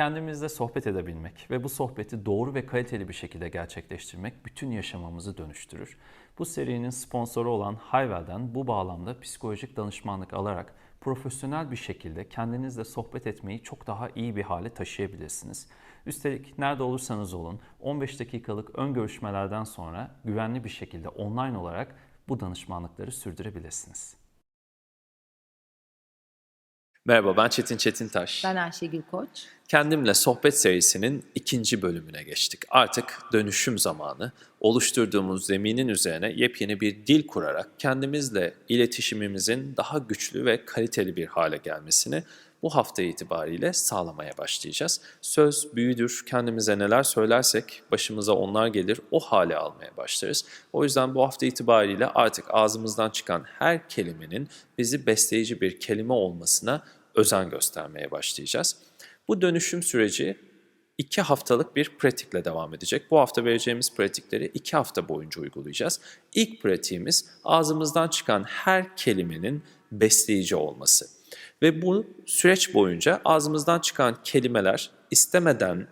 Kendimizle sohbet edebilmek ve bu sohbeti doğru ve kaliteli bir şekilde gerçekleştirmek bütün yaşamamızı dönüştürür. Bu serinin sponsoru olan Hayvel'den bu bağlamda psikolojik danışmanlık alarak profesyonel bir şekilde kendinizle sohbet etmeyi çok daha iyi bir hale taşıyabilirsiniz. Üstelik nerede olursanız olun 15 dakikalık ön görüşmelerden sonra güvenli bir şekilde online olarak bu danışmanlıkları sürdürebilirsiniz. Merhaba ben Çetin Çetintaş. Ben Ayşegül Koç. Kendimle sohbet serisinin ikinci bölümüne geçtik. Artık dönüşüm zamanı. Oluşturduğumuz zeminin üzerine yepyeni bir dil kurarak kendimizle iletişimimizin daha güçlü ve kaliteli bir hale gelmesini bu hafta itibariyle sağlamaya başlayacağız. Söz büyüdür, kendimize neler söylersek başımıza onlar gelir, o hale almaya başlarız. O yüzden bu hafta itibariyle artık ağzımızdan çıkan her kelimenin bizi besleyici bir kelime olmasına özen göstermeye başlayacağız. Bu dönüşüm süreci iki haftalık bir pratikle devam edecek. Bu hafta vereceğimiz pratikleri iki hafta boyunca uygulayacağız. İlk pratiğimiz ağzımızdan çıkan her kelimenin besleyici olması. Ve bu süreç boyunca ağzımızdan çıkan kelimeler istemeden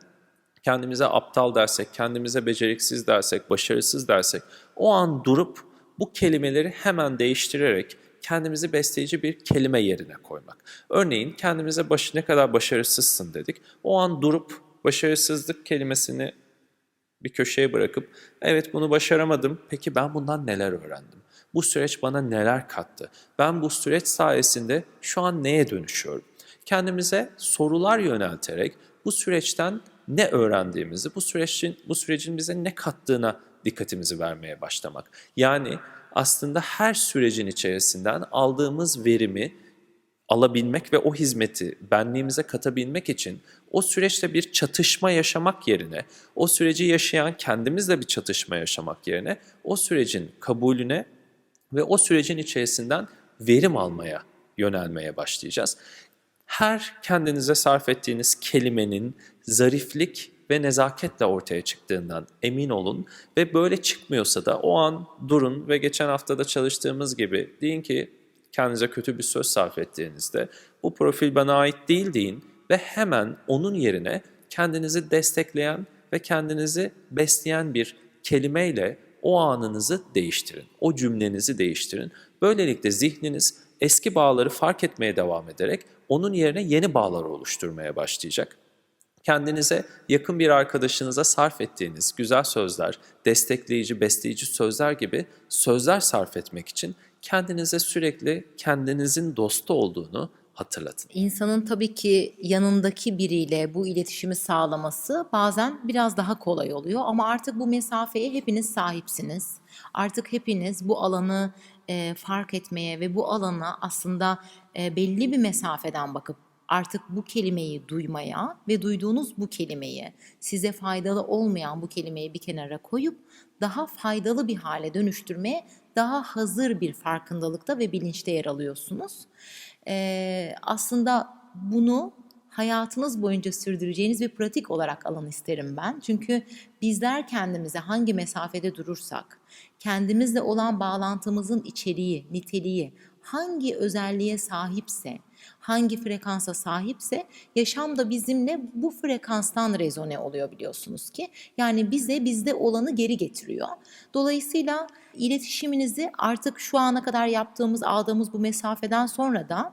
kendimize aptal dersek, kendimize beceriksiz dersek, başarısız dersek o an durup bu kelimeleri hemen değiştirerek kendimizi besleyici bir kelime yerine koymak. Örneğin kendimize baş, ne kadar başarısızsın dedik. O an durup başarısızlık kelimesini bir köşeye bırakıp evet bunu başaramadım. Peki ben bundan neler öğrendim? Bu süreç bana neler kattı? Ben bu süreç sayesinde şu an neye dönüşüyorum? Kendimize sorular yönelterek bu süreçten ne öğrendiğimizi, bu sürecin bu sürecin bize ne kattığına dikkatimizi vermeye başlamak. Yani aslında her sürecin içerisinden aldığımız verimi alabilmek ve o hizmeti benliğimize katabilmek için o süreçte bir çatışma yaşamak yerine, o süreci yaşayan kendimizle bir çatışma yaşamak yerine o sürecin kabulüne ve o sürecin içerisinden verim almaya yönelmeye başlayacağız. Her kendinize sarf ettiğiniz kelimenin zariflik ve nezaketle ortaya çıktığından emin olun ve böyle çıkmıyorsa da o an durun ve geçen haftada çalıştığımız gibi deyin ki kendinize kötü bir söz sarf ettiğinizde bu profil bana ait değil deyin ve hemen onun yerine kendinizi destekleyen ve kendinizi besleyen bir kelimeyle o anınızı değiştirin. O cümlenizi değiştirin. Böylelikle zihniniz eski bağları fark etmeye devam ederek onun yerine yeni bağlar oluşturmaya başlayacak. Kendinize yakın bir arkadaşınıza sarf ettiğiniz güzel sözler, destekleyici, besleyici sözler gibi sözler sarf etmek için kendinize sürekli kendinizin dostu olduğunu hatırlatın. İnsanın tabii ki yanındaki biriyle bu iletişimi sağlaması bazen biraz daha kolay oluyor ama artık bu mesafeye hepiniz sahipsiniz. Artık hepiniz bu alanı e, fark etmeye ve bu alana aslında e, belli bir mesafeden bakıp artık bu kelimeyi duymaya ve duyduğunuz bu kelimeyi size faydalı olmayan bu kelimeyi bir kenara koyup daha faydalı bir hale dönüştürmeye daha hazır bir farkındalıkta ve bilinçte yer alıyorsunuz. Ee, aslında bunu hayatınız boyunca sürdüreceğiniz bir pratik olarak alın isterim ben. Çünkü bizler kendimize hangi mesafede durursak, kendimizle olan bağlantımızın içeriği, niteliği, hangi özelliğe sahipse, hangi frekansa sahipse yaşam da bizimle bu frekanstan rezone oluyor biliyorsunuz ki. Yani bize bizde olanı geri getiriyor. Dolayısıyla iletişiminizi artık şu ana kadar yaptığımız, aldığımız bu mesafeden sonra da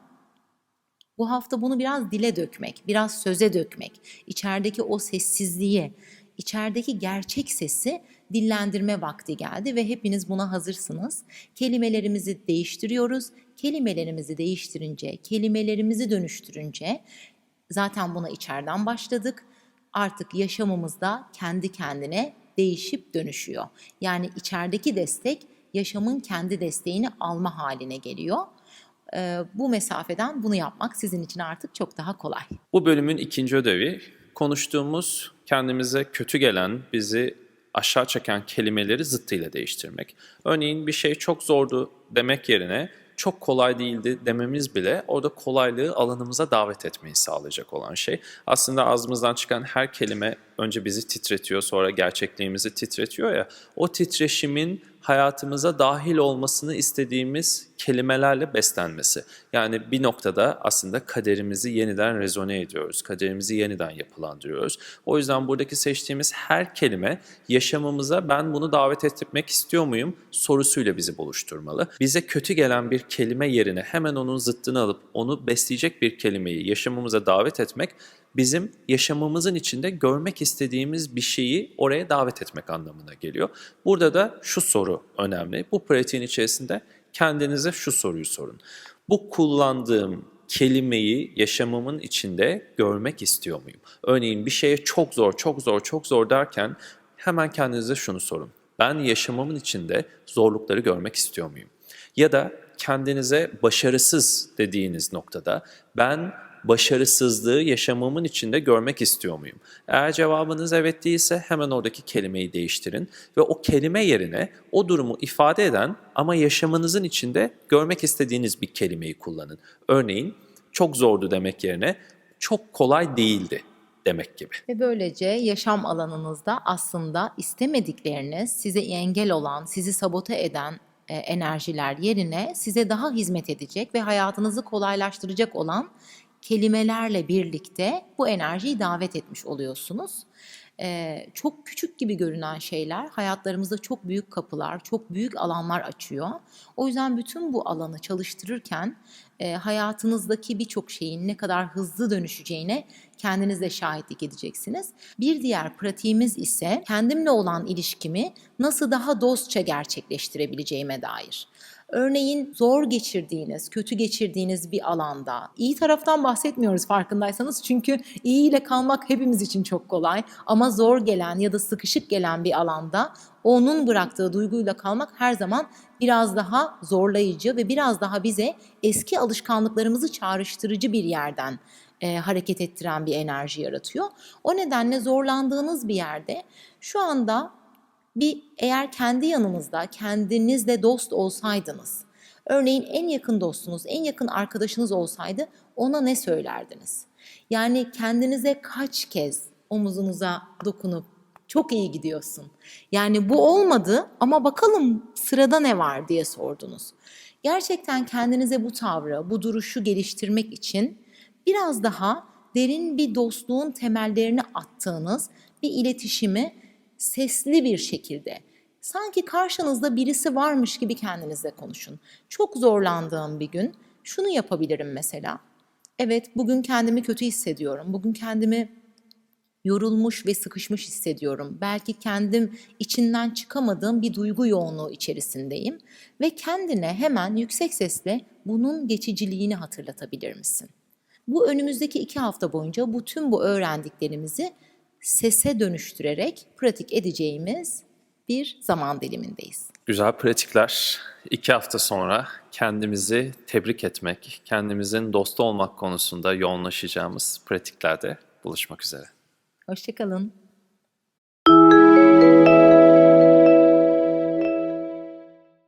bu hafta bunu biraz dile dökmek, biraz söze dökmek, içerideki o sessizliği, içerideki gerçek sesi dillendirme vakti geldi ve hepiniz buna hazırsınız. Kelimelerimizi değiştiriyoruz. Kelimelerimizi değiştirince, kelimelerimizi dönüştürünce zaten buna içeriden başladık. Artık yaşamımızda kendi kendine değişip dönüşüyor. Yani içerideki destek yaşamın kendi desteğini alma haline geliyor. Ee, bu mesafeden bunu yapmak sizin için artık çok daha kolay. Bu bölümün ikinci ödevi konuştuğumuz kendimize kötü gelen, bizi aşağı çeken kelimeleri zıttıyla değiştirmek. Örneğin bir şey çok zordu demek yerine çok kolay değildi dememiz bile orada kolaylığı alanımıza davet etmeyi sağlayacak olan şey. Aslında ağzımızdan çıkan her kelime önce bizi titretiyor sonra gerçekliğimizi titretiyor ya o titreşimin hayatımıza dahil olmasını istediğimiz kelimelerle beslenmesi. Yani bir noktada aslında kaderimizi yeniden rezone ediyoruz. Kaderimizi yeniden yapılandırıyoruz. O yüzden buradaki seçtiğimiz her kelime yaşamımıza ben bunu davet etmek istiyor muyum sorusuyla bizi buluşturmalı. Bize kötü gelen bir kelime yerine hemen onun zıttını alıp onu besleyecek bir kelimeyi yaşamımıza davet etmek bizim yaşamımızın içinde görmek istediğimiz bir şeyi oraya davet etmek anlamına geliyor. Burada da şu soru önemli. Bu pratiğin içerisinde kendinize şu soruyu sorun. Bu kullandığım kelimeyi yaşamımın içinde görmek istiyor muyum? Örneğin bir şeye çok zor, çok zor, çok zor derken hemen kendinize şunu sorun. Ben yaşamımın içinde zorlukları görmek istiyor muyum? Ya da kendinize başarısız dediğiniz noktada ben başarısızlığı yaşamımın içinde görmek istiyor muyum? Eğer cevabınız evet değilse hemen oradaki kelimeyi değiştirin ve o kelime yerine o durumu ifade eden ama yaşamınızın içinde görmek istediğiniz bir kelimeyi kullanın. Örneğin çok zordu demek yerine çok kolay değildi demek gibi. Ve böylece yaşam alanınızda aslında istemedikleriniz, size engel olan, sizi sabote eden e, enerjiler yerine size daha hizmet edecek ve hayatınızı kolaylaştıracak olan kelimelerle birlikte bu enerjiyi davet etmiş oluyorsunuz. Ee, çok küçük gibi görünen şeyler hayatlarımızda çok büyük kapılar, çok büyük alanlar açıyor. O yüzden bütün bu alanı çalıştırırken e, hayatınızdaki birçok şeyin ne kadar hızlı dönüşeceğine kendiniz de şahitlik edeceksiniz. Bir diğer pratiğimiz ise kendimle olan ilişkimi nasıl daha dostça gerçekleştirebileceğime dair. Örneğin zor geçirdiğiniz, kötü geçirdiğiniz bir alanda, iyi taraftan bahsetmiyoruz farkındaysanız çünkü iyi ile kalmak hepimiz için çok kolay ama zor gelen ya da sıkışık gelen bir alanda onun bıraktığı duyguyla kalmak her zaman biraz daha zorlayıcı ve biraz daha bize eski alışkanlıklarımızı çağrıştırıcı bir yerden e, hareket ettiren bir enerji yaratıyor. O nedenle zorlandığınız bir yerde şu anda bir eğer kendi yanınızda kendinizle dost olsaydınız, örneğin en yakın dostunuz, en yakın arkadaşınız olsaydı ona ne söylerdiniz? Yani kendinize kaç kez omuzunuza dokunup çok iyi gidiyorsun. Yani bu olmadı ama bakalım sırada ne var diye sordunuz. Gerçekten kendinize bu tavrı, bu duruşu geliştirmek için biraz daha derin bir dostluğun temellerini attığınız bir iletişimi sesli bir şekilde sanki karşınızda birisi varmış gibi kendinizle konuşun. Çok zorlandığım bir gün şunu yapabilirim mesela. Evet bugün kendimi kötü hissediyorum. Bugün kendimi yorulmuş ve sıkışmış hissediyorum. Belki kendim içinden çıkamadığım bir duygu yoğunluğu içerisindeyim ve kendine hemen yüksek sesle bunun geçiciliğini hatırlatabilir misin? Bu önümüzdeki iki hafta boyunca bu tüm bu öğrendiklerimizi sese dönüştürerek pratik edeceğimiz bir zaman dilimindeyiz. Güzel pratikler. İki hafta sonra kendimizi tebrik etmek, kendimizin dostu olmak konusunda yoğunlaşacağımız pratiklerde buluşmak üzere. Hoşçakalın.